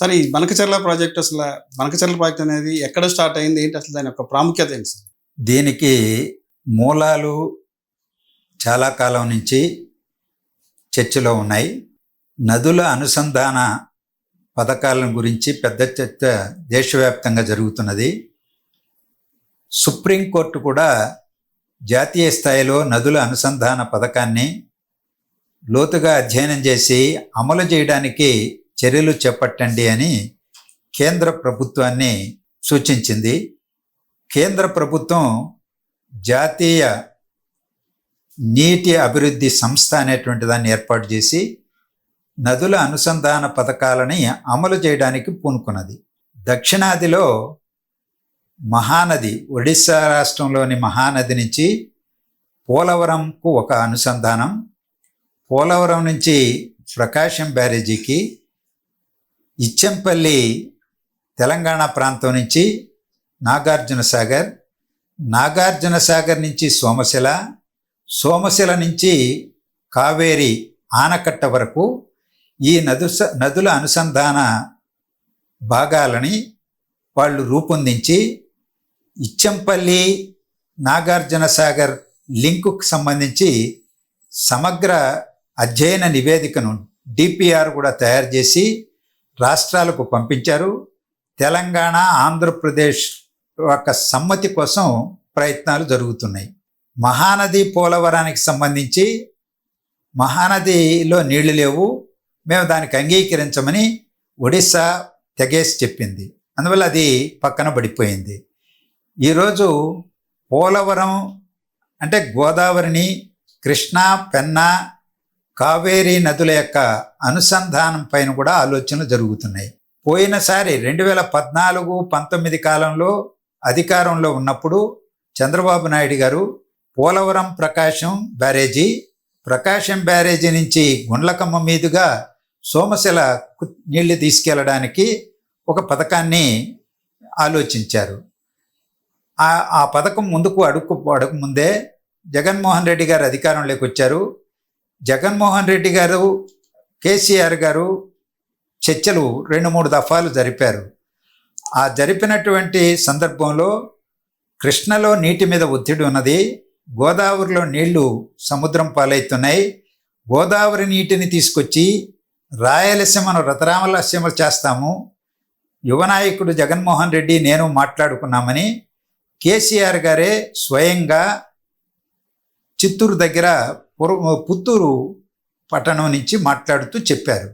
Sir ఈ Banakacherla project అసలు Banakacherla project అనేది ఎక్కడ స్టార్ట్ అయింది? ఏంటి అసలు దాని యొక్క ప్రాముఖ్యత ఏంటి సార్? దీనికి మూలాలు చాలా కాలం నుంచి చర్చలో ఉన్నాయి. నదుల అనుసంధాన పథకాలను గురించి పెద్ద చర్చ దేశవ్యాప్తంగా జరుగుతున్నది. సుప్రీంకోర్టు కూడా జాతీయ స్థాయిలో నదుల అనుసంధాన పథకాన్ని లోతుగా అధ్యయనం చేసి అమలు చేయడానికి చర్యలు చేపట్టండి అని కేంద్ర ప్రభుత్వాన్ని సూచించింది. కేంద్ర ప్రభుత్వం జాతీయ నీటి అభివృద్ధి సంస్థ అనేటువంటి దాన్ని ఏర్పాటు చేసి నదుల అనుసంధాన పథకాలని అమలు చేయడానికి పూనుకున్నది. దక్షిణాదిలో మహానది ఒడిశా రాష్ట్రంలోని మహానది నుంచి పోలవరంకు ఒక అనుసంధానం పోలవరం నుంచి ప్రకాశం బ్యారేజీకి ఇచ్చంపల్లి తెలంగాణ ప్రాంతం నుంచి నాగార్జున సాగర్ నాగార్జున సాగర్ నుంచి సోమశిల సోమశిల నుంచి కావేరి ఆనకట్ట వరకు ఈ నదు నదుల అనుసంధాన భాగాలని వాళ్ళు రూపొందించి ఇచ్చంపల్లి నాగార్జున సాగర్ లింకుకు సంబంధించి సమగ్ర అధ్యయన నివేదికను డిపిఆర్ కూడా తయారు చేసి రాష్ట్రాలకు పంపించారు. తెలంగాణ ఆంధ్రప్రదేశ్ యొక్క సమ్మతి కోసం ప్రయత్నాలు జరుగుతున్నాయి. మహానది పోలవరానికి సంబంధించి మహానదిలో నీళ్ళు లేవు. మేము దానికి అంగీకరించమని ఒడిశా తెగేసి చెప్పింది. అందువల్ల అది పక్కన పడిపోయింది. ఈరోజు పోలవరం అంటే గోదావరిని కృష్ణా పెన్నా కావేరీ నదుల యొక్క అనుసంధానం పైన కూడా ఆలోచనలు జరుగుతున్నాయి. పోయినసారి రెండు వేల పద్నాలుగు పంతొమ్మిది కాలంలో అధికారంలో ఉన్నప్పుడు చంద్రబాబు నాయుడు గారు పోలవరం ప్రకాశం బ్యారేజీ ప్రకాశం బ్యారేజీ నుంచి గుండ్లకమ్మ మీదుగా సోమశిల నీళ్ళు తీసుకెళ్ళడానికి ఒక పథకాన్ని ఆలోచించారు. ఆ ఆ పథకం ముందుకు అడుగు అడుగు ముందే జగన్మోహన్ రెడ్డి గారు అధికారంలోకి వచ్చారు. జగన్మోహన్ రెడ్డి గారు కేసీఆర్ గారు చర్చలు రెండు మూడు దఫాలు జరిపారు. ఆ జరిపినటువంటి సందర్భంలో కృష్ణలో నీటి మీద ఒత్తిడి ఉన్నది. గోదావరిలో నీళ్ళు సముద్రం పాలవుతున్నాయి. గోదావరి నీటిని తీసుకొచ్చి రాయలసీమను రతరామలసీమ చేస్తాము. యువ నాయకుడు జగన్మోహన్ రెడ్డి నేను మాట్లాడుకున్నామని కేసీఆర్ గారే స్వయంగా చిత్తూరు దగ్గర పుత్తూరు పట్టణం నుంచి మాట్లాడుతూ చెప్పారు.